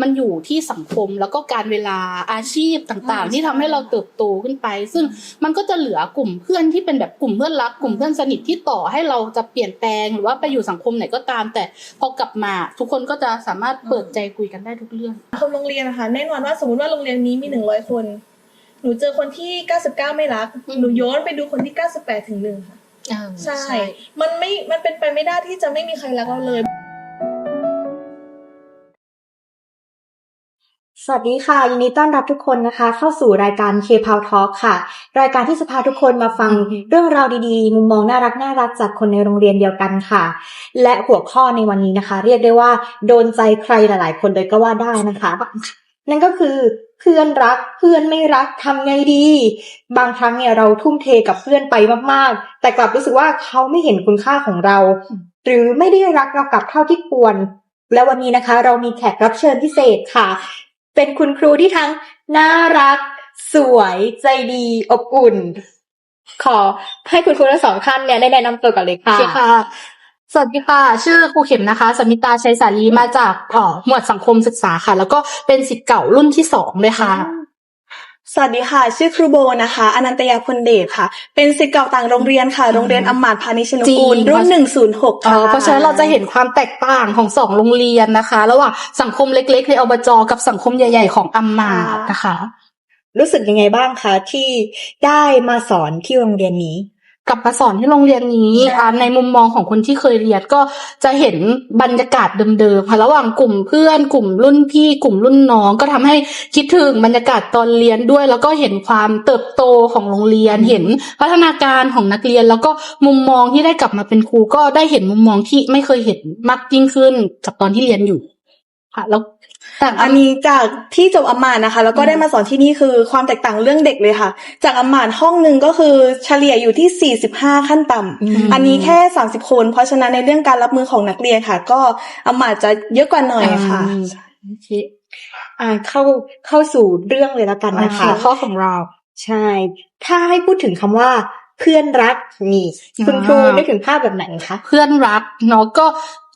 มันอยู่ที่สังคมแล้วก็การเวลาอาชีพต่างๆ ที่ทำให้เราเติบโตขึ้นไป ซึ่งมันก็จะเหลือกลุ่มเพื่อนที่เป็นแบบกลุ่มเพื่อนรักกลุ่มเพื่อนสนิทที่ต่อให้เราจะเปลี่ยนแปลงหรือว่าไปอยู่สังคมไหนก็ตาม แต่พอกลับมาทุกคนก็จะสามารถเปิดใจคุยกันได้ทุกเรื่องคมโรงเรียนนะคะแน่นอนว่าสมมติว่าโรงเรียนนี้มีหนึ่งร้อยคน หนูเจอคนที่เก้าสิบเก้าไม่รักอืมหนูย้อนไปดูคนที่เก้าสิบแปดถึงหนึ่งค่ะใช่ มันไม่ มันเป็นไปไม่ได้ที่จะไม่มีใครรักเราเลย สวัสดีค่ะ ยินดีต้อนรับทุกคนนะคะ เข้าสู่รายการ K-Pow Talk ค่ะ รายการที่จะพาทุกคนมาฟังอืมเรื่องราวดีๆ มุมมองน่ารักน่ารักจากคนในโรงเรียนเดียวกันค่ะ และหัวข้อในวันนี้นะคะ เรียกได้ว่าโดนใจใครหลายๆ คนเลยก็ว่าได้นะคะ นั่นก็คือเพื่อนรักเพื่อนไม่รักทำไงดี บางครั้งเนี่ยเราทุ่มเทกับเพื่อนไปมากๆ แต่กลับรู้สึกว่าเขาไม่เห็นคุณค่าของเรา หรือไม่ได้รักเรากลับเท่าที่ควร และวันนี้นะคะ เรามีแขกรับเชิญพิเศษค่ะ เป็นคุณครูที่ทั้งน่ารัก สวยใจดีอบอุ่น ขอให้คุณครูทั้งสองท่านเนี่ยได้แนะนำตัวกันเลยค่ะเคค่ะ สวัสดีค่ะ ชื่อครูเข็มนะคะ สมิตาชัยสาลีมาจากเอ่อหมวดสังคมศึกษาค่ะ แล้วก็เป็นศิษย์เก่ารุ่นที่สองเลยค่ะ สวัสดีค่ะ ชื่อครูโบนะคะ อนันตยาพลเดชค่ะ เป็นศิษย์เก่าต่างโรงเรียนค่ะ โรงเรียนอำมาตย์พาณิชยนุกูล จริง รุ่นหนึ่งศูนย์หกเอ่ค่ะอเพราะฉะนั้นเราจะเห็นความแตกต่างของสองโรงเรียนนะคะ ระหว่างสังคมเล็ก ๆ ในอบจกับสังคมใหญ่ ๆ ของอัมมาตย์นะคะ รู้สึกยังไงบ้างคะที่ได้มาสอนที่โรงเรียนนี้ กลับมาสอนที่โรงเรียนนี้อ่าในมุมมองของคนที่เคยเรียนก็จะเห็นบรรยากาศเดิมๆค่ะระหว่างกลุ่มเพื่อน กลุ่มรุ่นพี่ กลุ่มรุ่นน้อง ก็ทำให้คิดถึงบรรยากาศตอนเรียนด้วย แล้วก็เห็นความเติบโตของโรงเรียน เห็นพัฒนาการของนักเรียน แล้วก็มุมมองที่ได้กลับมาเป็นครูก็ได้เห็นมุมมองที่ไม่เคยเห็นมากยิ่งขึ้นจากตอนที่เรียนอยู่ค่ะแล้วต่าง อันนี้จากที่จบอำมาตย์นะคะ แล้วก็ได้มาสอนที่นี่คือความแตกต่างเรื่องเด็กเลยค่ะ จากอำมาตย์ห้องหนึ่งก็คือเฉลี่ยอยู่ที่ 45 ขั้นต่ำอืมอันนี้แค่ 30 คน เพราะฉะนั้นในเรื่องการรับมือของนักเรียนค่ะ ก็อำมาตย์จะเยอะกว่าหน่อยค่ะอืมโอเคอ่าเข้าเข้าสู่เรื่องเลยแล้วกันนะคะหัวข้อของเราใช่ ถ้าให้พูดถึงคำว่าเพื่อนรักนี่คุณครูอ่านึกถึงภาพแบบไหนคะเพื่อนรักเนาะก็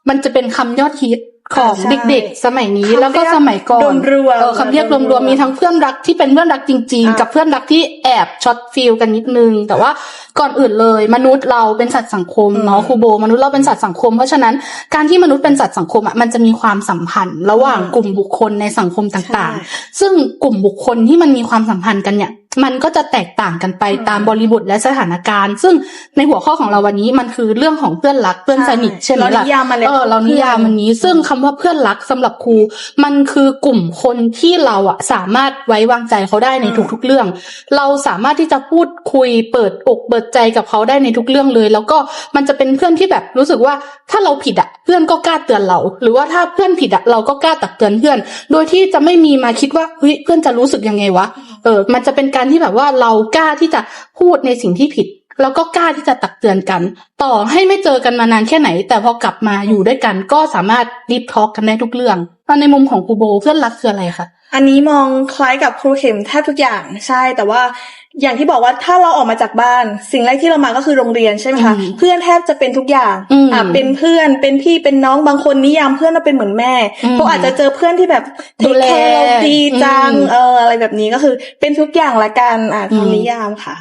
มันจะเป็นคำยอดฮิต ของใช่เด็กๆ สมัยนี้คำแล้วก็เรียกสมัยก่อนรวมๆเออคำเรียกรวมๆมีทั้งเพื่อนรักที่เป็นเพื่อนรักจริง อะ ๆ กับเพื่อนรักที่แอบช็อตฟิลกันนิดนึง แต่ว่าก่อนอื่นเลย มนุษย์เราเป็นสัตว์สังคมเนาะครูโบ มนุษย์เราเป็นสัตว์สังคม เพราะฉะนั้นการที่มนุษย์เป็นสัตว์สังคมอะมันจะมีความสัมพันธ์ ระหว่างกลุ่มบุคคลในสังคมต่างๆ ซึ่งกลุ่มบุคคลที่มันมีความสัมพันธ์กันเนี่ย มันก็จะแตกต่างกันไปตามบริบทและสถานการณ์ ซึ่งในหัวข้อของเราวันนี้มันคือเรื่องของเพื่อนรักเพื่อนสนิทใช่ไหมเราล่ะนิยามมาแล้วเออเรานิยามมันนี้ ซึ่งคำว่าเพื่อนรักสำหรับครู มันคือกลุ่มคนที่เราอะสามารถไว้วางใจเขาได้ในอืมทุกๆเรื่อง เราสามารถที่จะพูดคุยเปิดอกเปิดใจกับเขาได้ในทุกเรื่องเลย แล้วก็มันจะเป็นเพื่อนที่แบบรู้สึกว่าถ้าเราผิดอะเพื่อนก็กล้าเตือนเรา หรือว่าถ้าเพื่อนผิดอะเราก็กล้าตักเตือนเพื่อน โดยที่จะไม่มีมาคิดว่าเฮ้ยเพื่อนจะรู้สึกยังไงวะ เออมันจะเป็นการที่แบบว่าเรากล้าที่จะพูดในสิ่งที่ผิด แล้วก็กล้าที่จะตักเตือนกัน ต่อให้ไม่เจอกันมานานแค่ไหน แต่พอกลับมาอยู่ด้วยกันก็สามารถรีบทอล์กกันได้ทุกเรื่องแล้วในมุมของครูโบเพื่อนรักคืออะไรคะอันนี้มองคล้ายกับครูเข็มแทบทุกอย่างใช่แต่ว่าอย่างที่บอกว่าถ้าเราออกมาจากบ้าน สิ่งแรกที่เรามาก็คือโรงเรียนใช่ไหมคะอืมเพื่อนแทบจะเป็นทุกอย่างอืมอะเป็นเพื่อนเป็นพี่เป็นน้องบางคนนิยามเพื่อนเราเป็นเหมือนแม่อืมเขาอาจจะเจอเพื่อนที่แบบดูแลเทคคร์เราดีจังอืมเอออะไรแบบนี้ก็คือเป็นทุกอย่างละกันอะอืมคำนิยามค่ะ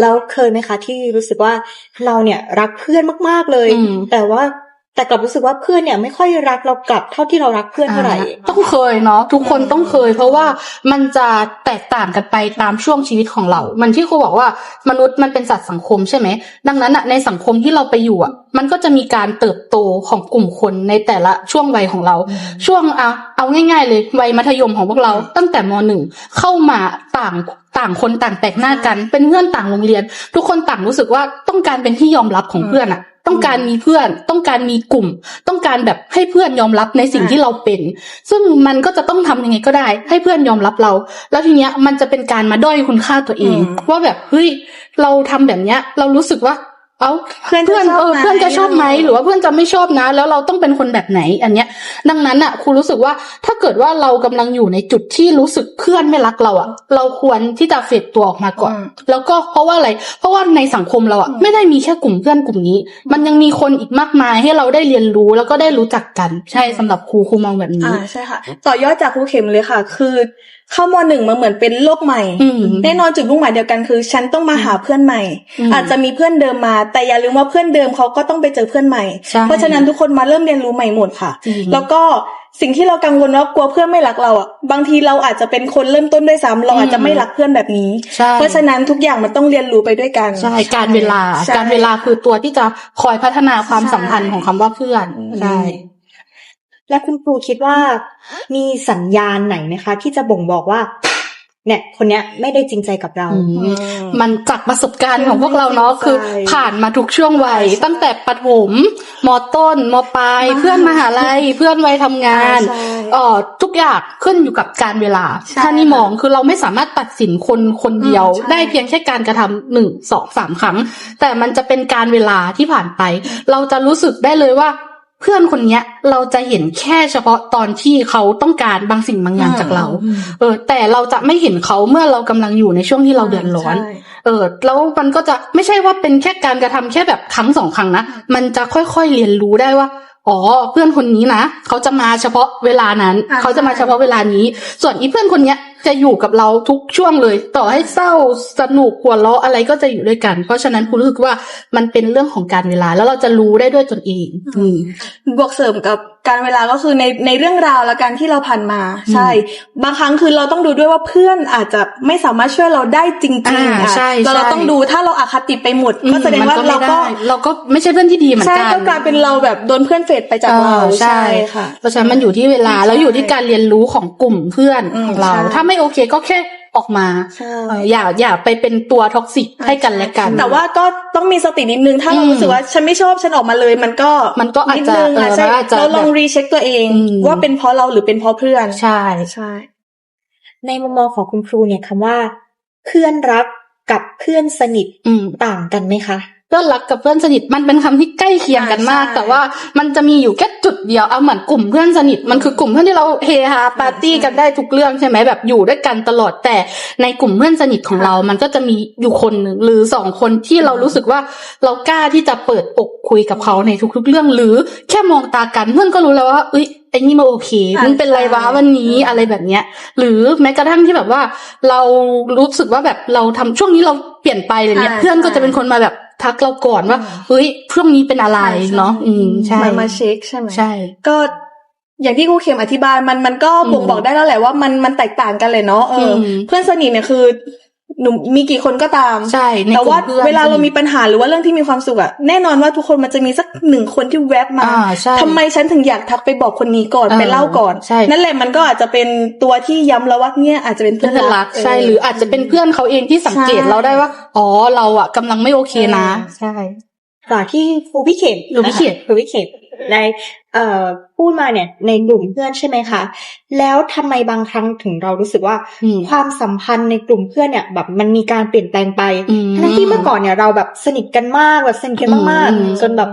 แล้วเคยไหมคะที่รู้สึกว่าเราเนี่ยรักเพื่อนมาก ๆเลยอืมแต่ว่า แต่กลับรู้สึกว่าเพื่อนเนี่ยไม่ค่อยรักเรากลับเท่าที่เรารักเพื่อนเท่าไหร่ ต้องเคยเนาะทุกคนต้องเคย เพราะว่ามันจะแตกต่างกันไปตามช่วงชีวิตของเรา มันที่ครูบอกว่ามนุษย์มันเป็นสัตว์สังคมใช่ไหม ดังนั้นอะในสังคมที่เราไปอยู่อะมันก็จะมีการเติบโตของกลุ่มคนในแต่ละช่วงวัยของเรา ช่วงเอาเอาง่าย ๆ เลยวัยมัธยมของพวกเราตั้งแต่มหนึ่งเข้ามาต่างต่างคนต่างแตกหน้ากัน เป็นเพื่อนต่างโรงเรียน ทุกคนต่างรู้สึกว่าต้องการเป็นที่ยอมรับของเพื่อนอะ ต้องการมีเพื่อน ต้องการมีกลุ่ม ต้องการแบบให้เพื่อนยอมรับในสิ่งที่เราเป็น ซึ่งมันก็จะต้องทำยังไงก็ได้ ให้เพื่อนยอมรับเรา แล้วทีเนี้ยมันจะเป็นการมาด้อยคุณค่าตัวเองอืมว่าแบบเฮ้ยเราทำแบบเนี้ย เรารู้สึกว่า เอ้าเพื่อนจะเพื่อนชอบเออไหมเพื่อนจะชอบไหมหรือว่าเพื่อนจะไม่ชอบนะ แล้วเราต้องเป็นคนแบบไหน อันเนี้ย ดังนั้นอะครูรู้สึกว่าถ้าเกิดว่าเรากำลังอยู่ในจุดที่รู้สึกเพื่อนไม่รักเราอะเราควรที่จะเฟดตัวออกมาก่อนอืมแล้วก็เพราะว่าอะไร เพราะว่าในสังคมเราอะไม่ได้มีแค่กลุ่มเพื่อนกลุ่มนี้ มันยังมีคนอีกมากมายให้เราได้เรียนรู้แล้วก็ได้รู้จักกัน ใช่สำหรับครูครูมองแบบนี้อ่าใช่ค่ะ ต่อยอดจากครูเข็มเลยค่ะ คือ เข้ามหนึ่งมันเหมือนเป็นโลกใหม่อืมแน่นอนจุดมุ่งหมายเดียวกันคือ ฉันต้องมาหาเพื่อนใหม่อืมอาจจะมีเพื่อนเดิมมา แต่อย่าลืมว่าเพื่อนเดิมเขาก็ต้องไปเจอเพื่อนใหม่ใช่เพราะฉะนั้นทุกคนมาเริ่มเรียนรู้ใหม่หมดค่ะจริงแล้วก็สิ่งที่เรากังวลว่ากลัวเพื่อนไม่รักเราอะบางทีเราอาจจะเป็นคนเริ่มต้นด้วยซ้ำเราอาจจะไม่รักเพื่อนแบบนี้ใช่เพราะฉะนั้นทุกอย่างมันต้องเรียนรู้ไปด้วยกันใช่การเวลาใช่การเวลาคือตัวที่จะคอยพัฒนาความสัมพันธ์ของคำว่าเพื่อนใช่ และคุณครูคิดว่ามีสัญญาณไหนไหมคะ ที่จะบ่งบอกว่า เนี่ย คนเนี้ยไม่ได้จริงใจกับเราอืมอืมมันจากประสบการณ์ของพวกเราเนาะใช่คือ ผ่านมาทุกช่วงวัยใช่ตั้งแต่ประถมมต้นมปลายอ่าเพื่อนมหาลัยเพื่อนวัยทำงานใช่เอ่อทุกอย่างขึ้นอยู่กับการเวลาใช่ถ้านี่มองคือเราไม่สามารถตัดสินคนคนเดียวอืมใช่ได้เพียงแค่การกระทำหนึ่งสองสามครั้ง แต่มันจะเป็นการเวลาที่ผ่านไป เราจะรู้สึกได้เลยว่า เพื่อนคนเนี้ย เราจะเห็นแค่เฉพาะตอนที่เขาต้องการบางสิ่งบางอย่างจากเรา เออ แต่เราจะไม่เห็นเขาเมื่อเรากำลังอยู่ในช่วงที่เราเดือดร้อนใช่เออ แล้วมันก็จะไม่ใช่ว่าเป็นแค่การกระทำแค่แบบครั้งสองครั้งนะ มันจะค่อยๆเรียนรู้ได้ว่าอ๋อเพื่อนคนนี้นะเขาจะมาเฉพาะเวลานั้นอ่าเขาจะมาใช่เฉพาะเวลานี้ ส่วนอีเพื่อนคนเนี้ย จะอยู่กับเราทุกช่วงเลย ต่อให้เศร้าสนุกหัวเราะอะไรก็จะอยู่ด้วยกัน เพราะฉะนั้นคุณรู้สึกว่ามันเป็นเรื่องของการเวลา แล้วเราจะรู้ได้ด้วยตนเอง อืมบวกเสริมกับ การเวลาก็คือในในเรื่องราวและการที่เราผ่านมาใช่ บางครั้งคือเราต้องดูด้วยว่าเพื่อนอาจจะไม่สามารถช่วยเราได้จริงอ่าๆอะใช่เราเราใช่ต้องดูถ้าเราอาคติไปหมด ก็แสดงว่ามันเราไม่ก็ได้เราก็ไม่ใช่เพื่อนที่ดีเหมือนใช่กันก็กลายเป็นเราแบบโดนเพื่อนเฟดไปจากเราออใช่ค่ะเพราะฉะนั้นมันอยู่ที่เวลาใช่แล้วอยู่ที่การเรียนรู้ของกลุ่มเพื่อนอืมของเราใช่ถ้าไม่โอเคก็แค่ ออกมาใช่เอออย่าอย่าไปเป็นตัวท็อกซิกให้กันและกันแต่ว่าก็ต้องมีสตินิดนึงถ้าเราอืมรู้สึกว่าฉันไม่ชอบฉันออกมาเลย มันก็มันก็อาจจะนิดนึงเออใช่มันอาจจะเราลองแบบรีเช็คตัวเองอืมว่าเป็นเพราะเราหรือเป็นเพราะเพื่อนใช่ใช่ ในมุมมองของคุณครูเนี่ยคำว่า เพื่อนรักกับเพื่อนสนิทอืมต่างกันไหมคะ เพื่อนรักกับเพื่อนสนิทมันเป็นคำที่ใกล้เคียงกันมากใช่แต่ว่ามันจะมีอยู่แค่จุดเดียวเอาเหมือนกลุ่มเพื่อนสนิทมันคือกลุ่มเพื่อนที่เราเฮฮาปาร์ตี้กันได้ทุกเรื่องใช่ไหมแบบอยู่ด้วยกันตลอดแต่ในกลุ่มเพื่อนสนิทของเรา มันก็จะมีอยู่คนหนึ่งหรือสองคนที่เรารู้สึกว่าเรากล้าที่จะเปิดอกคุยกับเขาในทุก ๆ เรื่อง หรือแค่มองตากันเพื่อนก็รู้แล้วว่าเอ้ยไอ้นี่มาโอเคอ่ามึงเป็นไรวะใช่วันนี้อะไรแบบเนี้ย หรือแม้กระทั่งที่แบบว่า เรารู้สึกว่าแบบเราทำช่วงนี้เราเปลี่ยนไปอะไรเงี้ยอ่าเพื่อนก็ใช่จะเป็นคนมาแบบ ทักเราก่อนว่าอืมเฮ้ยช่วงนี้เป็นอะไรเนาะอืมใช่มันมาเช็คใช่ไหมใช่ ก็อย่างที่ครูเข็มอธิบายมันมันก็อืมบ่งบอกได้แล้วแหละว่ามันมันแตกต่างกันเลยเนาะเอออมเพื่อนสนิทเนี่ยคือ หนูมีกี่คนก็ตามใช่ในแต่กลุ่ว่ามเพื่อนเวลาเรามีปัญหาหรือว่าเรื่องที่มีความสุขอะแน่นอนว่าทุกคนมันจะมีสักหนึ่งคนที่แวบมาอ่าใช่ทำไมฉันถึงอยากทักไปบอกคนนี้ก่อนเออไปเล่าก่อนใช่นั่นแหละมันก็อาจจะเป็นตัวที่ย้ำแล้วว่าเนี่ยอาจจะเป็นเพื่เพื่ออนนรัรักกใช่หรืออาจจะเป็นเพื่อนเขาเองที่สังเกตใช่เราได้ว่า อ๋อเราอะกำลังไม่โอเคนะเออใช่จากที่ครูพิเขตครูพิเขตครูพิเขตได้ เอ่อพูดมาเนี่ยในกลุ่มเพื่อนใช่ไหมคะ แล้วทำไมบางครั้งถึงเรารู้สึกว่าอืมความสัมพันธ์ในกลุ่มเพื่อนเนี่ยแบบมันมีการเปลี่ยนแปลงไปอืมทั้งที่เมื่อก่อนเนี่ยเราแบบสนิทกันมากแบบสนิทกันมากอืมๆจนแบบ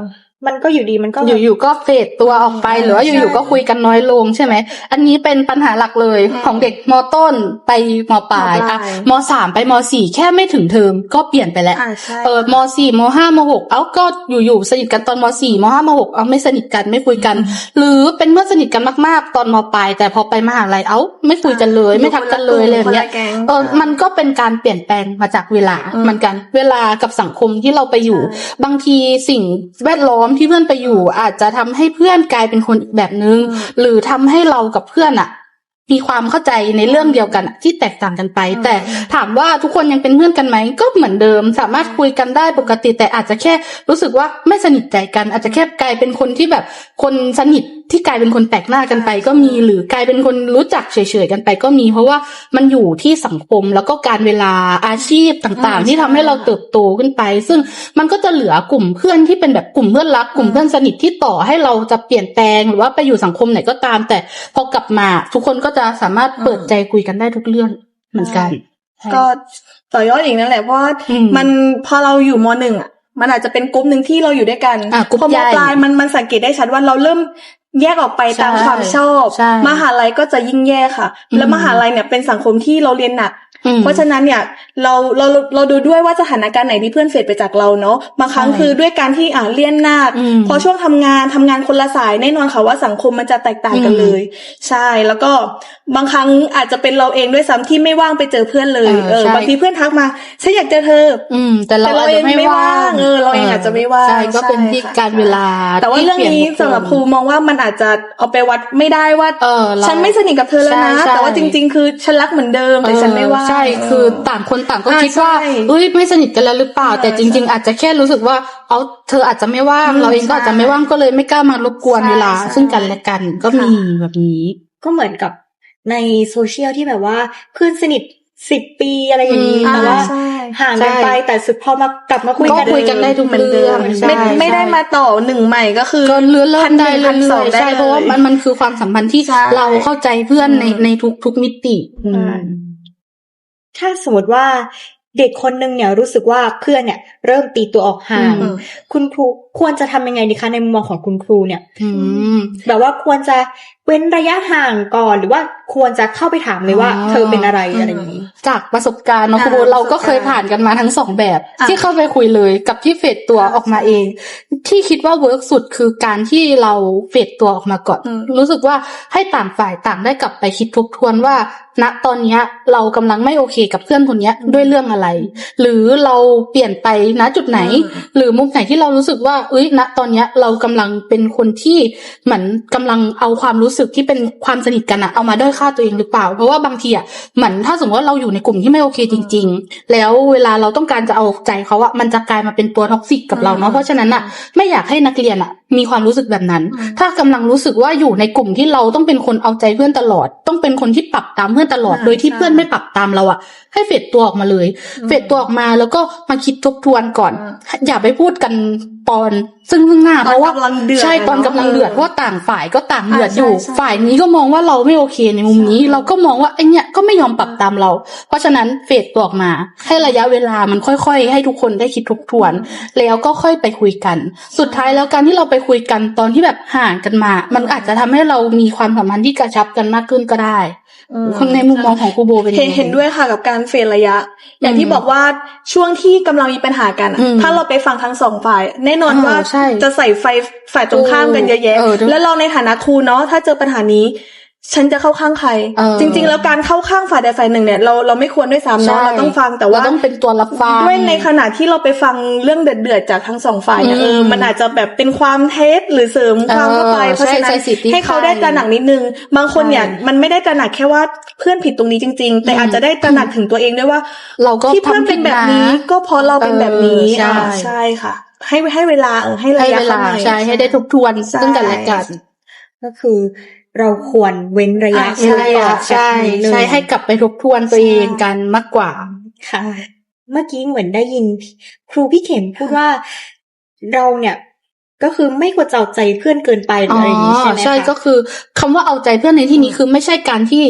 มันก็อยู่ดีมันก็อยู่ๆก็เฟดตัวออกไปใช่หรือว่าอยู่ๆก็คุยกันน้อยลงใช่ไหม อันนี้เป็นปัญหาหลักเลยอืมของเด็กมต้นไปมปลายมปลายอะมสามไปมสี่แค่ไม่ถึงเทอมก็เปลี่ยนไปแล้วอ่าใช่เออมสี่มห้ามหกเอ้าก็อยู่ๆสนิทกันตอนมสี่มห้ามหกเอาไม่สนิทกันไม่คุยกัน หรือเป็นเพื่อนสนิทกันมากๆ ตอนมปลายแต่พอไปมหาลัยเอ้าไม่คุยกันเลยไม่ทักกันเลยอะไรแบบเนี้ยคนละแก๊งเออมันก็เป็นการเปลี่ยนแปลงมาจากเวลาอืมเหมือนกัน เวลากับสังคมที่เราไปอยู่ใช่บางทีสิ่งแวดล้อมที่เพื่อนไปอยู่ อาจจะทำให้เพื่อนกลายเป็นคนอีกแบบนึงอืมหรือทำให้เรากับเพื่อนอะมีความเข้าใจในเรื่องเดียวกันอะที่แตกต่างกันไปอืมแต่ถามว่าทุกคนยังเป็นเพื่อนกันไหมก็เหมือนเดิม สามารถคุยกันได้ปกติแต่อาจจะแค่รู้สึกว่าไม่สนิทใจกัน อาจจะแค่กลายเป็นคนที่แบบคนสนิท ที่กลายเป็นคนแปลกหน้ากันไปก็มีหรือกลายเป็นคนรู้จักเฉยๆกันไปก็มี เพราะว่ามันอยู่ที่สังคมแล้วก็การเวลาอาชีพต่างอืมๆที่ทำให้เราเติบโตขึ้นไป ซึ่งมันก็จะเหลือกลุ่มเพื่อนที่เป็นแบบกลุ่มเพื่อนรักกลุ่มเพื่อนสนิทที่ต่อให้เราจะเปลี่ยนแปลงหรือว่าไปอยู่สังคมไหนก็ตาม แต่พอกลับมาทุกคนก็จะสามารถเปิดใจคุยกันได้ทุกเรื่องเหมือนกัน ก็ต่อยอดอีกนั่นแหละเพราะว่าอืมมันพอเราอยู่มหนึ่งอะมันอาจจะเป็นกลุ่มหนึ่งที่เราอยู่ด้วยกันอะกลุ่มพอใหญ่มปลายมันมันสังเกตได้ชัดว่าเราเริ่ม แยกออกไปตามใช่ความชอบใช่มหาลัยก็จะยิ่งแย่ค่ะอืมแล้วมหาลัยเนี่ยเป็นสังคมที่เราเรียนหนักอืม เพราะฉะนั้นเนี่ยเราเราเราดูด้วยว่าสถานการณ์ไหนที่เพื่อนเฟดไปจากเราเนาะบางครั้งใช่คือด้วยการที่อ่าเรียนหนักอืมพอช่วงทำงานทำงานคนละสายแน่นอนค่ะว่าสังคมมันจะแตกต่างกันอืมเลย ใช่แล้วก็บางครั้งอาจจะเป็นเราเองด้วยซ้ำที่ไม่ว่างไปเจอเพื่อนเลยเออเออใช่บางทีเพื่อนทักมาฉันอยากเจอเธอ อืม แต่เราแต่เราอาจจะไม่เองไม่ว่างว่างเออเราเองอาจจะไม่ว่างใช่ก็เป็นใช่ที่ค่ะการเวลา แต่ว่าที่เรื่องนี้ปลี่ยนสำหรับครูมองว่ามันอาจจะเอาไปวัดไม่ได้ว่าเออเราฉันไม่สนิทกับเธอแล้วนะใช่ใช่แต่ว่าจริง ๆ คือฉันรักเหมือนเดิมแต่ฉันไม่ว่างใช่คือต่างคนต่างก็อ่าคิดว่าใช่เอ้ยไม่สนิทกันแล้วหรือเปล่าเออแต่จริงใช่ๆอาจจะแค่รู้สึกว่าเอาเธออาจจะไม่ว่างอืมเราเองก็อาจจะไม่ว่างก็เลยไม่กล้ามารบกวนใช่เวลาใช่ซึ่งกันและกันก็มีแบบนี้ ก็เหมือนกับในโซเชียลที่แบบว่าเพื่อนสนิทสิบปีอะไรอย่างนี้อืมแต่ว่าใช่ห่างกันไปแต่สุดพอมากลับมาคุยก็กันคุยกันได้ทุกเหมือนเดิเรื่อมงไม่ใช่ไม่ได้ใช่มาต่อหนึ่งใหม่ก็คือก็เลื่อนเลื่อนได้พัเรื่นหนึ่งพันสองอยๆได้ใช่เพราะว่าเลยมันมันคือความสัมพันธ์ที่ใช่เราเข้าใจเพื่อนในอืมในทุกทุกมิติอืม ถ้าสมมติว่าเด็กคนนึงเนี่ยรู้สึกว่าเพื่อนเนี่ย เริ่มตีตัวออกห่างอืมคุณครูควรจะทำยังไงดีคะในมุมมองของคุณครูเนี่ยอืมแบบว่าควรจะเว้นระยะห่างก่อนหรือว่าควรจะเข้าไปถามเลยว่าอ๋อเธอเป็นอะไรอะไรอย่างนี้ จากประสบการณ์เนาะอ่าคุณโบเราก็ประสบการณ์เคยผ่านกันมาทั้งสองแบบอะที่เข้าไปคุยเลยกับที่เฟดตัวอ่าออกมาเอง ที่คิดว่าเวิร์กสุดคือการที่เราเฟดตัวออกมาก่อนอืมรู้สึกว่าให้ต่างฝ่ายต่างได้กลับไปคิดทบทวนว่า ณตอนเนี้ยเรากำลังไม่โอเคกับเพื่อนคนเนี้ยด้วยเรื่องอะไร หรือเราเปลี่ยนไปณจุดไหน หรือมุมไหนที่เรารู้สึกว่าเอ้ยณตอนเนี้ยเรากำลังเป็นคนที่เหมือนกำลังเอาความรู้สึกที่เป็นความสนิทกันอะเอามาด้อยค่าตัวเองหรือเปล่า เพราะว่าบางทีอะเหมือนถ้าสมมติว่าเราอยู่ในกลุ่มที่ไม่โอเคจริง ๆ แล้วเวลาเราต้องการจะเอาใจเขาอะมันจะกลายมาเป็นตัวท็อกซิกกับเราเนาะเพราะฉะนั้นอะไม่อยากให้นักเรียนอะ มีความรู้สึกแบบนั้นอืมถ้ากำลังรู้สึกว่าอยู่ในกลุ่มที่เราต้องเป็นคนเอาใจเพื่อนตลอด ต้องเป็นคนที่ปรับตามเพื่อนตลอดอ่าโดยที่ใช่เพื่อนไม่ปรับตามเราอะให้เฟดตัวออกมาเลย เฟดตัวออกมาแล้วก็มาคิดทบทวนก่อนอ่าอย่าไปพูดกันตอนซึ่งซึ่งหน้าตอนเพราะว่ากำลังเดือดใช่อะตอนเนอะกำลังเดือดเออเพราะว่าต่างฝ่ายก็ต่างเดือดอ่าอยู่ใช่ใช่ฝ่ายนี้ก็มองว่าเราไม่โอเคในมุมนี้ใช่เราก็มองว่าไอเนี้ยก็ไม่ยอมปรับตามเรา เพราะฉะนั้นเฟดตัวออกมา ให้ระยะเวลามันค่อยๆ ให้ทุกคนได้คิดทบทวน แล้วก็ค่อยไปคุยกัน สุดท้ายแล้วการที่เราไปคุยกันตอนที่แบบห่างกันมา มันอาจจะทำให้เรามีความสัมพันธ์ที่กระชับกันมากขึ้นก็ได้อืมคนในมุมมองของครูโบเป็นยังเห็นไงเห็นด้วยค่ะกับการเฟดระยะ อย่างอืมที่บอกว่าช่วงที่กำลังมีปัญหากันอะอืมถ้าเราไปฟังทั้งสองฝ่าย แน่นอนเออว่าใช่จะใส่ไฟฝ่ายตรงข้ามกันเยอะแยะเออด้วยแล้วเราในฐานะครูเนาะถ้าเจอปัญหานี้ ฉันจะเข้าข้างใคร เออ จริง ๆ แล้วการเข้าข้างฝ่ายใดฝ่ายหนึ่งเนี่ยเราเราไม่ควรด้วยซ้ำเนาะใช่เราต้องฟังแต่เราว่าต้องเป็นตัวรับฟัง ด้วยในขณะที่เราไปฟังเรื่องเดือดๆจากทั้งสองฝ่ายเนี่ยอืมเออมันอาจจะแบบเป็นความเท็จหรือเสริมความเข้าไป เออเพราะฉะนั้ใช่นใช่สิทธิให้เขาได้ตระหนักนิดนึง บางคนเนี่ยใช่มันไม่ได้ตระหนักแค่ว่าเพื่อนผิดตรงนี้จริง ๆ แต่อืมอาจจะได้ตระหนักถึงตัวเองด้วยว่าเราก็ที่เพื่อนทำเป็นแบบนี้ผิดะก็เพราะเราเป็นแบบนี้เออใช่ อ่าใช่ค่ะ ให้ให้เวลาเออให้ระให้ยะเวลาข้หน่อยใช่ให้ได้ทบทวนใช่ซึ่งกันและกัน ก็คือ เราควรเว้นระยะอ่าใช่ก่อนใช่สักนิดนึงใช่ให้กลับไปทบทวนตัวเองกันมากกว่าค่ะ เมื่อกี้เหมือนได้ยิน ครูพี่เข็มพูดว่าเราเนี่ยก็คือไม่ควรจะเอาใจเพื่อนเกินไปหรืออะไรอย่างนี้ใช่ไหมคะใช่ก็คือคำว่าเอาใจเพื่อนในที่นี้คือไม่ใช่การที่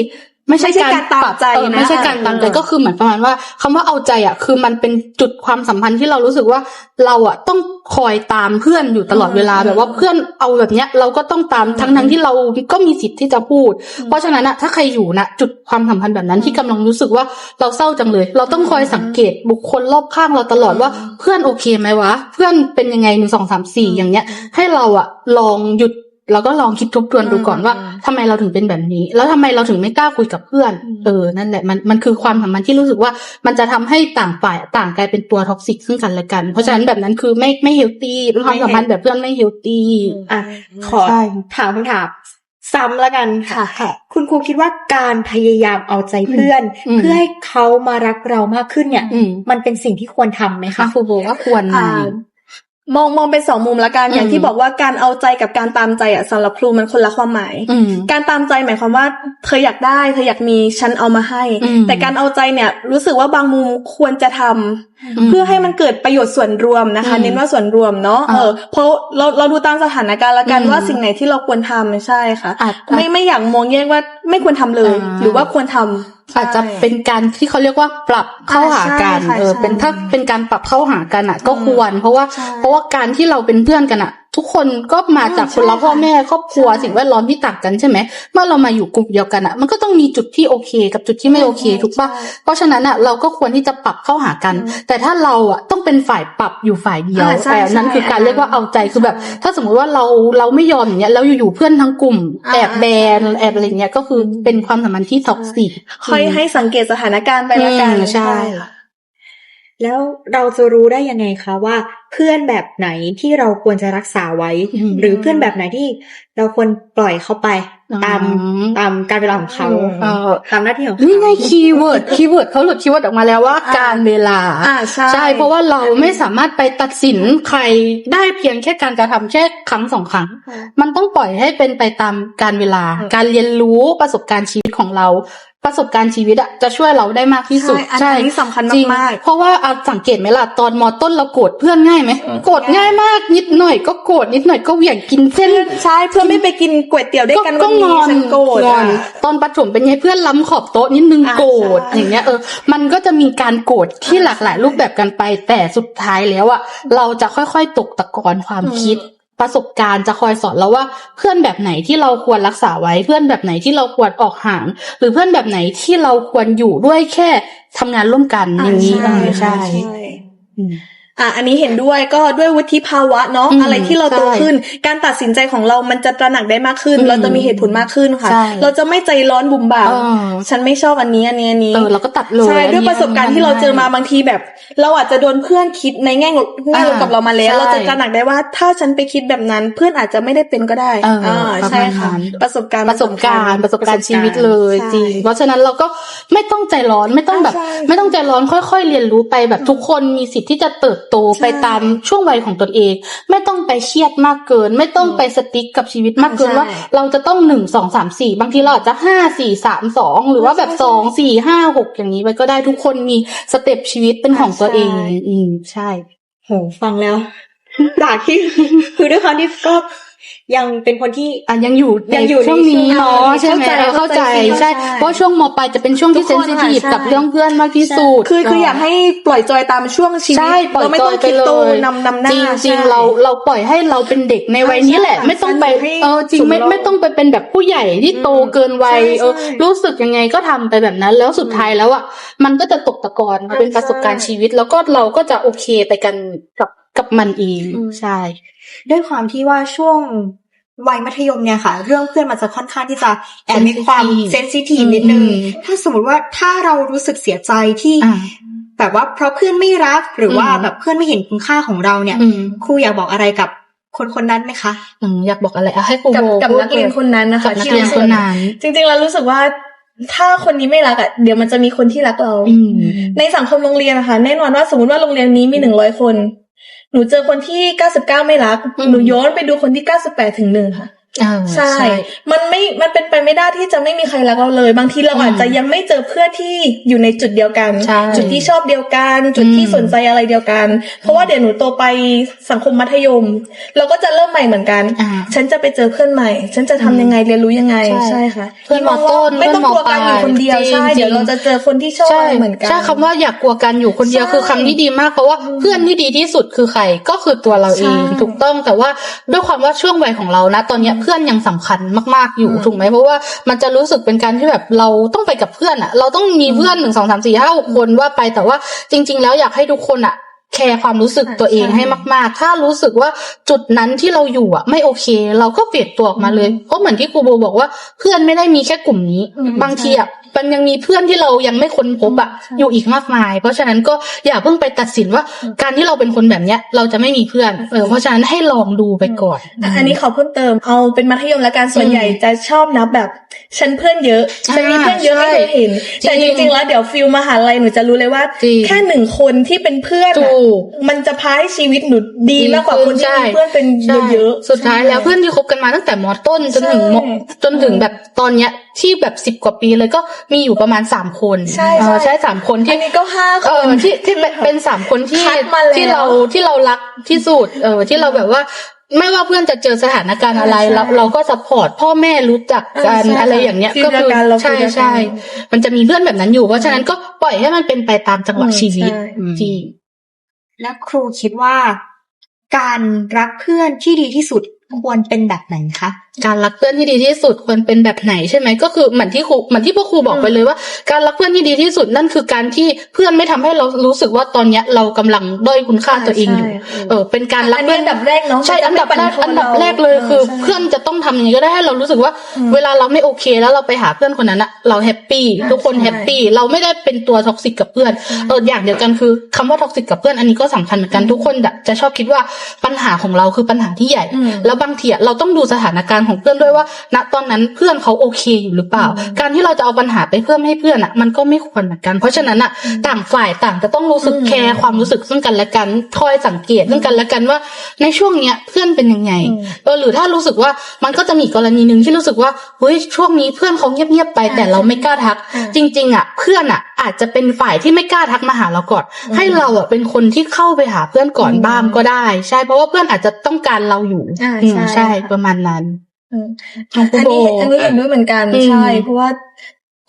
ไม่ใช่ไม่ใช่การการตามปรับใจเออนะไม่ใช่การตามใจเออก็คือเหมือนประมาณว่าคำว่าเอาใจอะ คือมันเป็นจุดความสัมพันธ์ที่เรารู้สึกว่าเราอะต้องคอยตามเพื่อนอยู่ตลอดเวลาแบบว่าเพื่อนเอาแบบเนี้ย เราก็ต้องตามทั้งทั้งที่เราก็มีสิทธิ์ที่จะพูด เพราะฉะนั้นอะถ้าใครอยู่นะจุดความสัมพันธ์แบบนั้นที่กำลังรู้สึกว่าเราเศร้าจังเลย เราต้องคอยสังเกตบุคคลรอบข้างเราตลอดว่าเพื่อนโอเคไหมวะ เพื่อนเป็นยังไงหนึ่งสองสามสี่อย่างเงี้ย ให้เราอะลองหยุด แล้วก็ลองคิดทบทวนดูก่อนว่าอืมทำไมเราถึงเป็นแบบนี้ แล้วทำไมเราถึงไม่กล้าคุยกับเพื่อน เออ นั่นแหละ มัน มันคือความสัมพันธ์ที่รู้สึกว่า มันจะทำให้ต่างฝ่ายต่างกลายเป็นตัวท็อกซิกซึ่งกันและกัน เพราะฉะนั้นแบบนั้นคือไม่ ไม่เฮลตี้เป็นความสัมพันธ์แบบเพื่อนไม่เฮลตี้อะ ขอใช่ถามคำถามซ้ำแล้วกันค่ะค่ะ คุณครูคิดว่าการพยายามเอาใจเพื่อนอืมเพื่อให้เขามารักเรามากขึ้นเนี่ยอืมมันเป็นสิ่งที่ควรทำไหมค่ะคะครูโบว่าควรไห มอ่ามองมองเป็นสองมุมละกันอืมอย่างที่บอกว่าการเอาใจกับการตามใจอะสำหรับครูมันคนละความหมายอืมการตามใจหมายความว่าเธออยากได้เธออยากมีฉันเอามาให้อืมแต่การเอาใจเนี่ยรู้สึกว่าบางมุมควรจะทำอืมเพื่อให้มันเกิดประโยชน์ส่วนรวมนะคะอืมเน้นว่าส่วนรวมเนาะอ่าเออเพราะเราเราดูตามสถานการณ์ละกันอืมว่าสิ่งไหนที่เราควรทำไม่ใช่ค่ะอาจไม่ไม่อยากมองแยกว่าไม่ควรทำเลยอ่าหรือว่าควรทำอาจจะเป็นการที่เขาเรียกว่าปรับเข้าหากันอ่าใช่ค่ะเออใช่เป็นถ้าเป็นการปรับเข้าหากันอะ ก็ควร เพราะว่าใช่เพราะว่าการที่เราเป็นเพื่อนกันอะ ทุกคนก็มาจากคนละใช่พ่อแม่ครอบครัวใช่สิ่งแวดล้อมที่ต่างกันใช่ไหมเมื่อเรามาอยู่กลุ่มเดียวกันอะมันก็ต้องมีจุดที่โอเค กับจุดที่ไม่โอเคถูกปะใช่เพราะฉะนั้นอะเราก็ควรที่จะปรับเข้าหากันอืมแต่ถ้าเราอะต้องเป็นฝ่ายปรับอยู่ฝ่ายเดียวอ่าใช่แต่นั่นใช่คือการเรียกว่าเอาใจคือแบบใช่ถ้าสมมติว่าเราเราไม่ยอมอย่างเงี้ยแล้วอยู่ๆเพื่อนทั้งกลุ่มอ่าแอบแบนแอบอะไรเงี้ยก็คือเป็นความสัมพันธ์ที่ท็อกซิกค่อยให้สังเกตสถานการณ์ไปละกันอืมใช่ค่ะแล้วเราจะรู้ได้ยังไงคะว่า เพื่อนแบบไหนที่เราควรจะรักษาไว้อืมหรือเพื่อนแบบไหนที่เราควรปล่อยเขาไป ตามอืมตามการเวลาของเขาอืมเออตามหน้าที่ของเขานี่ไงคีย์เวิร์ดคีย์เวิร์ดเขาหลุดคีย์เวิร์ดออกมาแล้วว่าอ่าการเวลาอ่าใช่ใช่เพราะว่าเราไม่สามารถไปตัดสินใครได้เพียงแค่การกระทำแค่ครั้งสองครั้งค่ะมันต้องปล่อยให้เป็นไปตามการเวลาอืมการเรียนรู้ประสบการณ์ชีวิตของเราประสบการณ์ชีวิตอะจะช่วยเราได้มากที่สุดใช่อันนี้สำคัญจริงมากเพราะว่าเอาสังเกตไหมล่ะตอนมอต้นเราโกรธเพื่อนง่ายไหมอืมโกรธง่ายมากนิดหน่อยก็โกรธนิดหน่อยก็เหวี่ยงกินเส้นๆใช่เพื่อนไม่ไปกินก๋วยเตี๋ยวด้วยกันก็วันงนี้อนฉันโกรธงอนอะตอนประถมเป็นไงเพื่อนล้ำขอบโต๊ะนิดนึงอ่าโกรธใช่อย่างเงี้ยเออมันก็จะมีการโกรธที่หลากหลายรูปแบบกันไป แต่สุดท้ายแล้วอะเราจะค่อยๆตกตะกอนความคิดประสบการณ์จะคอยสอนเราว่าเพื่อนแบบไหนที่เราควรรักษาไว้เพื่อนแบบไหนที่เราควรออกห่าง หรือเพื่อนแบบไหนที่เราควรอยู่ด้วยแค่ทำงานร่วมกันอย่างนี้เออใช่ อืมอะอันนี้เห็นด้วยก็ด้วยวุฒิภาวะเนาะอืมอะไรที่เราโตใช่ขึ้น การตัดสินใจของเรามันจะตระหนักได้มากขึ้น อืมเราจะมีเหตุผลมากขึ้นค่ะ ใช่ เราจะไม่ใจร้อนบุ่มบ่าม เออฉันไม่ชอบอันนี้อันนี้อันนี้ เออเราก็ตัดเลยใช่อันนี้ด้วยประสบการณ์ที่เราเจอมาบางทีแบบ เราอาจจะโดนเพื่อนคิดในแง่ลบแง่ลบอ่ากับเรามาแล้ว ใช่เราจะตระหนักได้ว่าถ้าฉันไปคิดแบบนั้น เพื่อนอาจจะไม่ได้เป็นก็ได้เอออ่าใช่ค่ะประมาณนั้น ประสบการณ์ ประสบการณ์ประสบการณ์ชีวิตเลยใช่จริง เพราะฉะนั้นเราก็ไม่ต้องใจร้อนไม่ต้องแบบใช่ไม่ต้องใจร้อนค่อย ๆ เรียนรู้ไปแบบทุกคนมีสิทธิ์ที่จะเติบโตใช่ไปตามช่วงวัยของตนเอง ไม่ต้องไปเครียดมากเกิน ไม่ต้องไปสติ๊กกับชีวิตมากเกินใช่ว่า เราจะต้องหนึ่งสองสามสี่บางทีเราอาจจะห้าสี่สามสองหรือว่าแบบใช่สองสี่ห้าหกอย่างนี้ไปก็ได้ทุกคนมีสเต็ปชีวิตเป็นของตัวเองใช่อืมใช่โหฟังแล้วจากที่คือด้วยความที่ก็ ยังเป็นคนที่ อะยังอยู่ยังอยู่ในช่วงนี้ช่วงเนาะอ่าใช่ไหมเข้าใจเออเข้าใจเข้าใจใช่เข้าใจเพราะช่วงมปลายจะเป็นช่วงที่ทุเซกนคนซิทีฟอะใช่กับเรื่องเพื่อนมากที่สุดคือคืออยากให้ปล่อยจอยตามช่วงชีวิตใช่ปล่อยเราไม่จต้ออยงไปคิดเลโตยนำนำหน้าจริงจริงใช่เราเราปล่อยให้เราเป็นเด็กในวัยนี้แหละใช่ไม่ต้องไปให้เออจริงไม่สูงโลกไม่ต้องไปเป็นแบบผู้ใหญ่ที่โตเกินวัยใช่เออใช่รู้สึกยังไงก็ทำไปแบบนั้น แล้วสุดท้ายแล้วอะมันก็จะตกตะกอนมาเป็นใช่ประสบการณ์ชีวิต แล้วก็เราก็จะโอเคไปกันกับกับมันเองอืมใช่ ด้วยความที่ว่าช่วง วัยมัธยมเนี่ยค่ะ เรื่องเพื่อนมันจะค่อนข้างที่จะแอบมีความเซนซิทีฟนิดนึงอืมถ้าสมมติว่าถ้าเรารู้สึกเสียใจที่อ่าแบบว่าเพราะเพื่อนไม่รักหรือว่าอืมแบบเพื่อนไม่เห็นคุณค่าของเราเนี่ยอืมครูอยากบอกอะไรกับคนคนนั้นไหมคะอืมอยากบอกอะไรอะให้ครูกับโบกับพูดนักเรียนคนนั้นนะกัคะบนักที่เรียนคนนั้นจริงๆเรารู้สึกว่าถ้าคนนี้ไม่รักอะเดี๋ยวมันจะมีคนที่รักเราอืมในสังคมโรงเรียนนะคะ แน่นอนว่าสมมติว่าโรงเรียนนี้มีหนึ่งร้อยคน หนูเจอคนที่เก้าสิบเก้าไม่รักอืมหนูย้อนไปดูคนที่เก้าสิบแปดถึงหนึ่งค่ะอ่า ใช่ มันไม่ มันเป็นไปไม่ได้ที่จะไม่มีใครรักเราเลย บางทีเราอืมอาจจะยังไม่เจอเพื่อนที่อยู่ในจุดเดียวกันใช่จุดที่ชอบเดียวกัน จุดที่อืมสนใจอะไรเดียวกัน เพราะว่าเดี๋ยวหนูโตไปสังคมมัธยม เราก็จะเริ่มใหม่เหมือนกันอ่าฉันจะไปเจอเพื่อนใหม่ ฉันจะทำยังไงเรียนรู้ยังไงใช่ใช่ค่ะ เพื่อนมอต้นไม่ต้องเพื่กอนมลัวกันอยู่ปลายคนเดียวจริงใช่จริงเดี๋ยวเราจะเจอคนที่ชอบใช่เหมือนกัน ใช่คำว่าอยากกลัวกันอยู่คนเดียวใช่คือคำที่ดีมาก เพราะว่าเพื่อนที่ดีที่สุดคือใคร ก็คือตัวเราเองใช่ถูกต้อง แต่ว่าด้วยความว่าช่วงวัยของเรานะ ตอนเนี้ยเพื่อนยังสำคัญมาก ๆอยู่อืมถูกไหมเพราะว่ามันจะรู้สึกเป็นการที่แบบเราต้องไปกับเพื่อนอะเราต้องมีเพื่อนหนึ่งสองสามสี่ห้าหกคนว่าไปแต่ว่าจริง ๆ แล้วอยากให้ทุกคนอะแคร์ความรู้สึกตัวเองใช่ให้มาก ๆ ถ้ารู้สึกว่าจุดนั้นที่เราอยู่อะไม่โอเค เราก็เปลี่ยนตัวออกมาเลย เพราะเหมือนที่ครูโบบอกว่าเพื่อนไม่ได้มีแค่กลุ่มนี้อืมบางทีอะ มันยังมีเพื่อนที่เรายังไม่ค้นพบอะใช่อยู่อีกมากมาย เพราะฉะนั้นก็อย่าเพิ่งไปตัดสินว่าการที่เราเป็นคนแบบเนี้ย เราจะไม่มีเพื่อนเออเพราะฉะนั้นให้ลองดูไปก่อนอะอันนี้ขอเพิ่มเติมเอาเป็นมัธยมและการส่วนใหญ่จะชอบนับแบบฉันเพื่อนเยอะฉันมีเพื่อนเยอะให้เธอเห็นจริงแต่จริงๆแล้วเดี๋ยวฟิลมหาลัยหนูจะรู้เลยว่าจริงแค่หนึ่งคนที่เป็นเพื่อนถูอะกมันจะพาให้ชีวิตหนูดีมากกว่าคนที่ใช่มีเพื่อนเป็นใช่เยอะๆสุดท้ายแล้วใช่เพื่อนที่คบกันมาตั้งแต่มต้นจนถึงมใช่จนถึงแบบตอนเนี้ยที่แบบสิบ10กว่าปีเลยก็มีอยู่ประมาณสามคนใช่เออใช่ใช่สามคนอัที่นนี้ก็ห้าคเออน ที่ที่เป็นเป็นสามคนที่คัดมาแล้วที่เราที่เรารักที่สุดเออที่เราแบบว่า ไม่ว่าเพื่อนจะเจอสถานการณ์อะไรใช่เราเราก็ซัพพอร์ตพ่อแม่รู้จักกันเออใช่อะไรอย่างเงี้ยฟีลก็คือเดียวกันเราใช่ฟีลเดียวกันใช่มันจะมีเพื่อนแบบนั้นอยู่เพราะฉะนั้นก็ปล่อยให้มันเป็นไปตามจังหวะอืมชีวิตใช่ จริง และครูคิดว่า การรักเพื่อนที่ดีที่สุดควรเป็นแบบไหนคะ การรักเพื่อนที่ดีที่สุดควรเป็นแบบไหนใช่ไหมก็คือเหมือนที่ครูเหมือนที่พ่อครูบอกไปเลยว่า การรักเพื่อนที่ดีที่สุดนั่นคือการที่เพื่อนไม่ทำให้เรารู้สึกว่าตอนเนี้ยเรากำลังด้อยคุณค่าตัวเองอยู่ใช่เออ เป็นการรักอันเพื่นี้อนอันดับแรกเนาะใช่อันดับแรกจะไม่ปั่นอันดับเราแรกเลยเออคือใช่เพื่อนจะต้องทำยังไงก็ได้ให้เรารู้สึกว่าอืมเวลาเราไม่โอเค แล้วเราไปหาเพื่อนคนนั้นอะเราแฮปปี้ทุกคนใช่แฮปปี้เราไม่ได้เป็นตัวท็อกซิกกับเพื่อนเอออย่างเดียวกันคือคำว่าท็อกซิกกับเพื่อนอันนี้ก็สำคัญเหมือนกันทุกคนจะชอบคิดว่าปัญหาของเราคือปัญหาที่ใหญ่อืมแล้วบางทีอะเราต้องดูสถานการณ์ของเพื่อนด้วยว่า ณตอนนั้นเพื่อนเขาโอเคอยู่หรือเปล่าอืมการที่เราจะเอาปัญหาไปเพิ่มให้เพื่อนอะมันก็ไม่ควรเหมือนกัน เพราะฉะนั้นอะต่างฝ่ายต่างจะต้องรู้สึกอืมแคร์ความรู้สึกซึ่งกันและกันคอยสังเกตซึ่งกันและกันว่า ในช่วงเนี้ยเพื่อนเป็นยังไงอืมเออหรือถ้ารู้สึกว่ามันก็จะมีกรณีหนึ่งที่รู้สึกว่าเฮ้ยช่วงนี้เพื่อนเขาเงียบๆไป แต่เราไม่กล้าทักอ่าจริง ๆ อะ เพื่อนอะอาจจะเป็นฝ่ายที่ไม่กล้าทักมาหาเราก่อนอืมให้เราอะเป็นคนที่เข้าไปหาเพื่อนก่อนอืมบ้างก็ได้ ใช่เพราะว่าเพื่อนอาจจะต้องการเราอยู่อ่าอืมใช่ใช่ค่ะประมาณนั้น อืมน้องอันโบนี้ อันนี้เห็นด้วยเหมือนกัน อืใช่เพราะว่า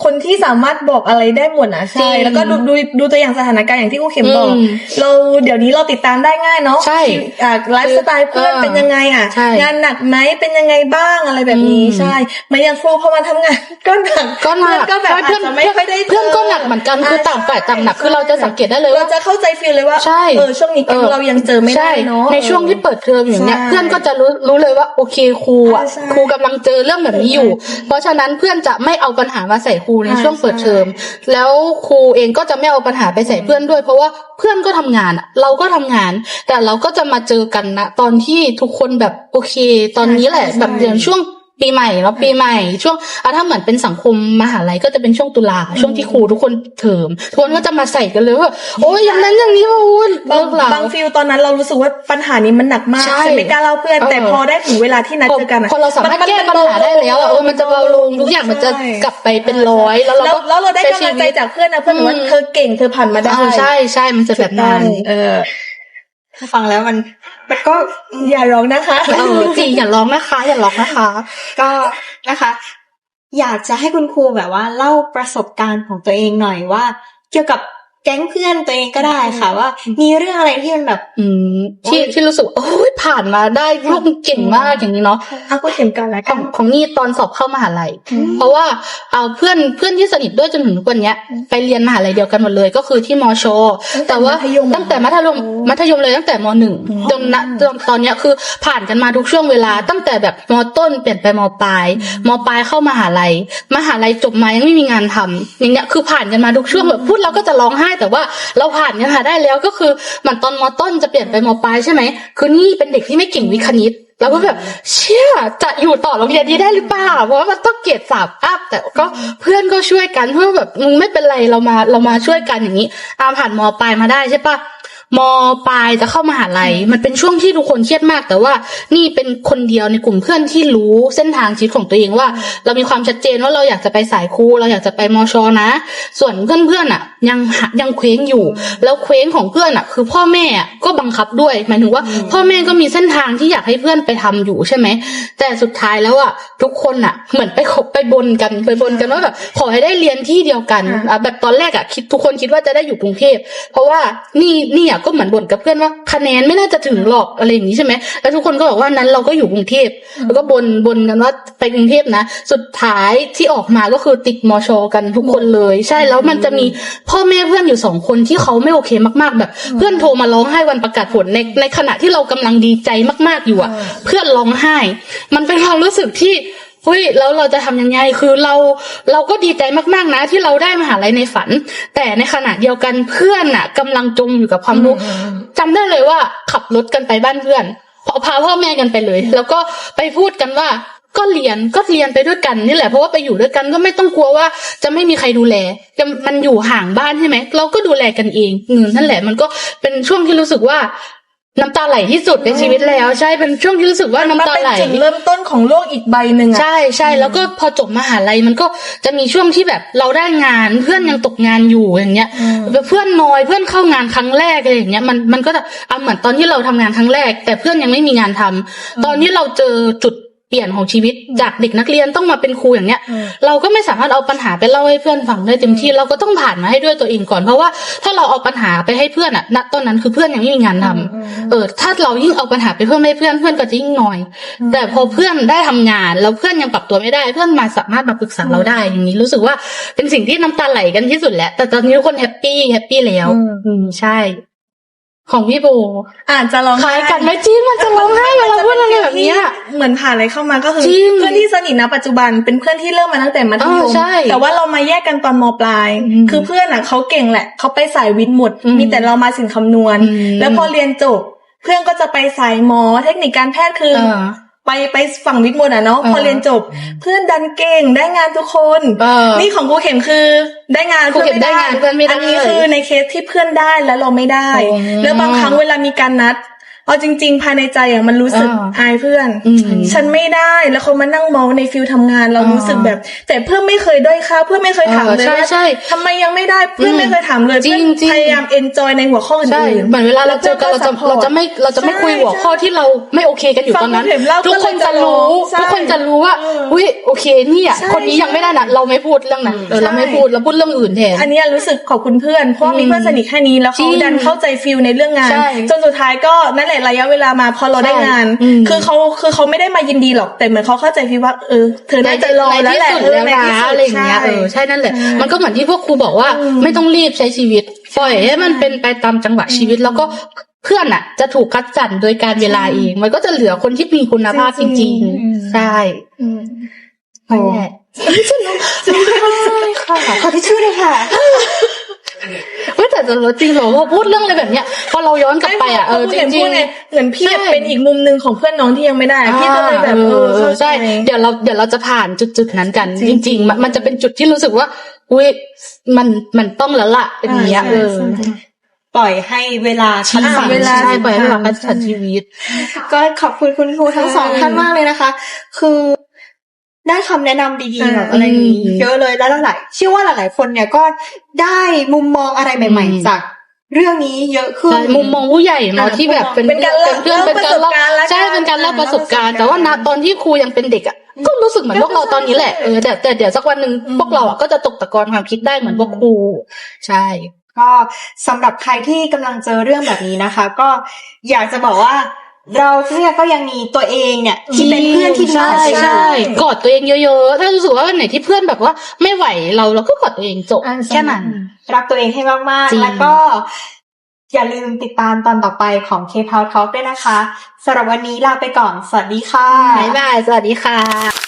คนที่สามารถบอกอะไรได้หมดนะจริใช่งแล้วก็ดูดูดูตัวอย่างสถานการณ์อย่างที่ครูเข็มบอก อืมเราเดี๋ยวนี้เราติดตามได้ง่ายเนาะใช่อ่าไลฟ์สไตล์เพื่อนเออเป็นยังไงอะ ใช่งานหนักไหมเป็นยังไงบ้างอะไรแบบนี้อืม ใช่เหมือนอย่างครูพอมาทำงาน ก็หนักก็หนักเพื่อนก็แบบใช่อาจจะไม่ค่อยได้จเพื่อนก็หนักเหมือนกันคือต่างฝ่ายต่างหนักคือเราจะสังเกตได้เลยเราว่าจะเข้าใจฟีลเลยว่าใช่ เออช่วงนี้แก๊งเรายังเจอไม่ได้เนาะใช่ในช่วงที่เปิดเทอมอย่างเนี้ยใช่เพื่อนก็จะรู้รู้เลยว่าโอเคครูอะใช่ครูกำลังเจอเรื่องแบบนี้อยู่เพราะฉะนั้นเพื่อนจะไม่เอาปัญหามาใส่ครูในใช่ช่วงเปิดเทอมแล้วครูเองก็จะไม่เอาปัญหาไปใส่เพื่อนด้วย เพราะว่าเพื่อนก็ทำงานอะเราก็ทำงาน แต่เราก็จะมาเจอกันนะตอนที่ทุกคนแบบโอเค ตอนนี้แหละใช่แบบใช่อย่างช่วง ปีใหม่เนาะปีใหม่ช่วงอะถ้าเหมือนเป็นสังคมมหาลัยก็จะเป็นช่วงตุลาช่วงที่ครูทุกคนเทอมทุกคนก็จะมาใส่กันเลยว่าโอ้ยอย่างนั้นอย่างนี้มาวุ่นบางเลิกแล้วบางฟิลตอนนั้นเรารู้สึกว่าปัญหานี้มันหนักมากใช่ฉันไม่กล้าเล่าเพื่อนเออแต่พอได้ถึงเวลาที่นัดพอเจอกันอะพอเราสามารถแก้ปัญหาได้แล้วอะเออมันจะเบาลงทุกอย่างมันจะใช่กลับไปเป็นร้อยแล้วเราแล้วก็แล้วเราได้ใช้กำลังใจชีวิตจากเพื่อนนะเพื่อนบอกว่าอืมเธอเก่งเธอผ่านมาได้เออใช่ใช่มันจะแบบนั้นเออ ฟังแล้วมันมันก็อย่าร้องนะคะเออจริงอย่าร้องนะคะ อย่าร้องนะคะ ก็นะคะ อยากจะให้คุณครูแบบว่าเล่าประสบการณ์ของตัวเองหน่อยว่า เกี่ยวกับ แก๊งเพื่อนตัวเองก็ได้ค่ะว่า มีเรื่องอะไรที่มันแบบอืมที่ที่รู้สึกว่าโอ้ยผ่านมาได้ลูกเก่งมากอย่างนี้เนาะเอาพูดเข็มกันแล้วขกัอนงของนี่ตอนสอบเข้ามหาลัยอืมเพราะว่าเอาเพื่อนเพื่อนที่สนิทด้วยจนถึงทุกวันเนี้ย ไปเรียนมหาลัยเดียวกันหมดเลยก็คือที่มอชอแต่ว่ามัธยมตั้งแต่มัธยมโอ้มัธยมเลยตั้งแต่มหนึ่งอืมจนณจนตอนเนี้ยคือผ่านกันมาทุกช่วงเวลา ตั้งแต่แบบมต้นเปลี่ยนไปมปลายมปลายเข้ามหาลัยมหาลัยจบมายังไม่มีงานทำอย่างเงี้ยคือผ่านกันมาทุกช่วงแบบพูดแล้วก็จะร้องไห้แต่ว่าเราผ่านกันหาได้แล้วก็คือเหมือนตอนมต้นจะเปลี่ยนไปมปลายใช่ไหมคือนี่เป็นเด็กที่ไม่เก่งวิคณิตแล้วก็แบบเชื่อจะอยู่ต่อโรงเรียนนี้ได้หรือเปล่าเพราะว่ามันต้องเกรดสามอัพแต่ก็เพื่อนก็ช่วยกันเพื่อแบบมึงไม่เป็นไรเรามาเรามาช่วยกันอย่างนี้อาผ่านมปลายมาได้ใช่ปะ มปลายจะเข้ามหาลัย มันเป็นช่วงที่ทุกคนเครียดมาก แต่ว่านี่เป็นคนเดียวในกลุ่มเพื่อนที่รู้เส้นทางชีวิตของตัวเองว่า เรามีความชัดเจนว่าเราอยากจะไปสายครูเราอยากจะไปมชนะ ส่วนเพื่อนๆอะ ยังหายังเคว้งอยู่ แล้วเคว้งของเพื่อนอะ คือพ่อแม่อะก็บังคับด้วยหมายถึงว่า พ่อแม่ก็มีเส้นทางที่อยากให้เพื่อนไปทำอยู่ใช่ไหมแต่สุดท้ายแล้วอะทุกคนอะ เหมือนไปขบไปบนกันไปบนกันว่าแบบขอให้ได้เรียนที่เดียวกันอ่าอะแบบตอนแรกอะคิดทุกคนคิดว่าจะได้อยู่กรุงเทพเพราะว่านี่นี่อะก็เหมือนบ่นกับเพื่อนว่าคะแนนไม่น่าจะถึงหรอกอะไรอย่างนี้ใช่ไหมแล้วทุกคนก็บอกว่านั้นเราก็อยู่กรุงเทพแล้วก็บนบนกันว่าไปกรุงเทพนะ สุดท้ายที่ออกมาก็คือติดมอชกันทุกคนเลย ใช่แล้วมันจะมีพ่อแม่เพื่อนอยู่สองคนที่เขาไม่โอเคมากๆ แบบ เพื่อนโทรมาร้องไห้วันประกาศผลในในขณะที่เรากำลังดีใจมาก ๆอยู่อะ เพื่อนร้องไห้ มันเป็นความรู้สึกที่ เฮ้ยแล้วเราจะทำยังไงคือเราเราก็ดีใจมากๆนะ ที่เราได้มหาลัยในฝัน แต่ในขณะเดียวกันเพื่อนน่ะกำลังจมอยู่กับความรู้จำได้เลยว่าขับรถกันไปบ้านเพื่อนพอพาพ่อแม่กันไปเลย แล้วก็ไปพูดกันว่าก็เรียนก็เรียนไปด้วยกันนี่แหละเพราะว่าไปอยู่ด้วยกันก็ไม่ต้องกลัวว่าจะไม่มีใครดูแลจะมันอยู่ห่างบ้านใช่ไหมเราก็ดูแลกันเองอืมนั่นแหละมันก็เป็นช่วงที่รู้สึกว่า น้ำตาไหลที่สุดในชีวิตแล้ว ใช่เป็นช่วงที่รู้สึกว่าน้ำมันตาเป็นไหลจุดเริ่มต้นของโลกอีกใบหนึ่งอะใช่ใช่แล้วก็พอจบมหาลัยมันก็จะมีช่วงที่แบบเราได้งานเพื่อนยังตกงานอยู่อย่างเงี้ยอืมเพื่อนน้อยเพื่อนเข้างานครั้งแรกอะไรอย่างเงี้ยมันมันก็จะอะเหมือนตอนที่เราทำงานครั้งแรก แต่เพื่อนยังไม่มีงานทำตอนที่เราเจอจุดป ลี่ยนของชีวิตจากเด็กนักเรียนต้องมาเป็นครูอย่างเนี้ยอืมเราก็ไม่สามารถเอาปัญหาไปเล่าให้เพื่อนฟังได้เต็มที่เราก็ต้องผ่านมาให้ด้วยตัวเองก่อนเพราะว่าถ้าเราเอาปัญหาไปให้เพื่อนอะณตอนนั้นคือเพื่อนยังไม่มีงานทำเออถ้าเรายิ่งเอาปัญหาไปเพิ่มให้เพื่อนเพื่อนก็จะยิ่งน้อย แต่พอเพื่อนได้ทำงานแล้วเพื่อนยังปรับตัวไม่ได้ เพื่อนมาสามารถมาปรึกษาเราได้อย่างนี้รู้สึกว่าเป็นสิ่งที่น้ำตาไหลกันที่สุดแล้วแต่ตอนนี้ทุกคนแฮปปี้แฮปปี้แล้ว อืมอืมใช่ ของพี่โบอาจจะร้องคล้ายกันไหมจริงมันจะร้องไห้เวลาพูดอะไรแบบเนี้ย เหมือนผ่านอะไรเข้ามาก็คือจริงเพื่อนที่สนิทนะปัจจุบันเป็นเพื่อนที่เริ่มมาตั้งแต่มัธยเอมอใช่แต่ว่าเรามาแยกกันตอนมปลายอืมคือเพื่อนอะเขาเก่งแหละเขาไปสายวิทย์หมดอืมมีแต่เรามาสินคำนวณอืมแล้วพอเรียนจบเพื่อนก็จะไปสายหมอเทคนิคการแพทย์คือเออ ไปไปฝั่งวิทย์หมดอะเนาะเออพอเรียนจบ เพื่อนดันเก่งได้งานทุกคนเออนี่ของครูเข็มคือได้งานครูเข็มได้งานเพื่อนไม่ได้อันนี้คือในเคสที่เพื่อนได้แล้วเราไม่ได้โอ้แล้วบางครั้งเวลามีการนัด เอาจริง ๆ ภายในใจอะมันรู้สึกเอออายเพื่อน อืมฉันไม่ได้แล้วเขามานั่งเมาในฟิลทำงานเราอ่ารู้สึกแบบ แต่เพื่อนไม่เคยด้อยค่าเพื่อนไม่เคยถามเลยเออใช่ว่าใช่ทำไมยังไม่ได้เพื่อนอืมไม่เคยถามเลยจริเพื่งอนจริง พยายามเอนจอยในหัวข้ออื่นๆใช่เหมือนเวลาเราเจอกันเราจะเราจะไม่เราจะไม่คุยหัวข้อที่เราไม่โอเคกันอยู่ฟังตอนนั้นครูเข็มเล่าทุกคนจะรู้ใช่ทุกคนจะรู้ว่าเอออุ้ยโอเคเนี่ยใช่คนนี้ยังไม่ได้นะเราไม่พูดเรื่องนั้นเออเราไม่ใช่พูดเราพูดเรื่องอื่นแทน อันเนี้ยรู้สึกขอบคุณเพื่อนเพราะว่ามีอืมเพื่อนสนิทแค่นี้แล้วจริเขางดันเข้าใจฟิลในเรื่องงาน ใช่จนสุดท้ายก็นั่นแหละระยะเวลามาพอเราได้งาน อืมคือเขาคือเขาไม่ได้มายินดีหรอกแต่เหมือนเขาเข้าใจฟิลว่าเออเธอน่าจะรอในแล้วที่แหละสุดเออแล้วในนะที่สุดอะไรอย่างเงี้ยใช่เออใช่นั่นแหละ ใช่มันก็เหมือนที่พวกครูบอกว่า อืมไม่ต้องรีบใช้ชีวิตปล่อยให้มันเป็นไปตามจังหวะชีวิตแล้วก็เพื่อนอะ จะถูกคัดสรรโดยการเวลาเอง มันก็จะเหลือคนที่มีคุณภาพจจริริงงๆๆใช่อืมนั่นแหละขอที่ชื่อเลยค่ะ เว้ยแต่แต่จริงเหรอพอพูดเรื่องอะไรแบบเนี้ยพอเราย้อนกลับไปอะเออจเห็นริพูงดไงๆเหมือนพี่ใช่เป็นอีกมุมหนึ่งของเพื่อนน้องที่ยังไม่ได้พี่ก็เลยแบบเออเข้าใจใช่เดี๋ยวเราเดี๋ยวเราจะผ่านจุดจุดๆนั้นกันจจริงริงๆมันมันจะเป็นจุดที่รู้สึกว่าอุ้ยมันมันต้องแล้วล่ะเป็นอย่างเงี้ยใช่เออใช่ปล่อยให้เวลาคัดสรรเวลาใช่ปล่อยให้เราคัดสรรชีวิต ก็ขอบคุณคุณครูทั้งสองใช่ท่านมากเลยนะคะ คือ ได้คำแนะนำดีๆแบบอะไรอย่างนี้อืมเยอะเลยแล้วหลายๆเชื่อว่าหลาย ๆ คนเนี่ยก็ได้มุมมองอะไรใหม่ อืม ๆ จากเรื่องนี้เยอะขึ้นใช่มุมมองผู้ใหญ่เนาะอ่าที่แบบเป็นเป็นการเป็นเพื่อนเล่าเป็นการเล่าประสบการณ์ละกันใช่เป็นการเล่าประสบการณ์เล่าประสบการณ์แต่ว่าณตอนที่ครูยังเป็นเด็กอะก็รู้สึกเหมือนพวกเราตอนนี้แหละเออแต่แต่เดี๋ยวสักวันหนึ่งพวกเราอะก็จะตกตะกอนความคิดได้เหมือนพวกครูใช่ ก็สำหรับใครที่กำลังเจอเรื่องแบบนี้นะคะ ก็อยากจะบอกว่า เราเนี่ยก็ยังมีตัวเองเนี่ยที่เป็นเพื่อนที่ดีใช่ของเราใช่กอดตัวเองเยอะๆ ถ้ารู้สึกว่าวันไหนที่เพื่อนแบบว่าไม่ไหวเราเราก็กอดตัวเองจบอ่าแค่นั้น รักตัวเองให้มากจริๆ ง แล้วก็ อย่าลืมติดตามตอนต่อไปของ K-Pop Talk ด้วยนะคะสำหรับวันนี้ลาไปก่อน สวัสดีค่ะ บ๊ายบาย สวัสดีค่ะ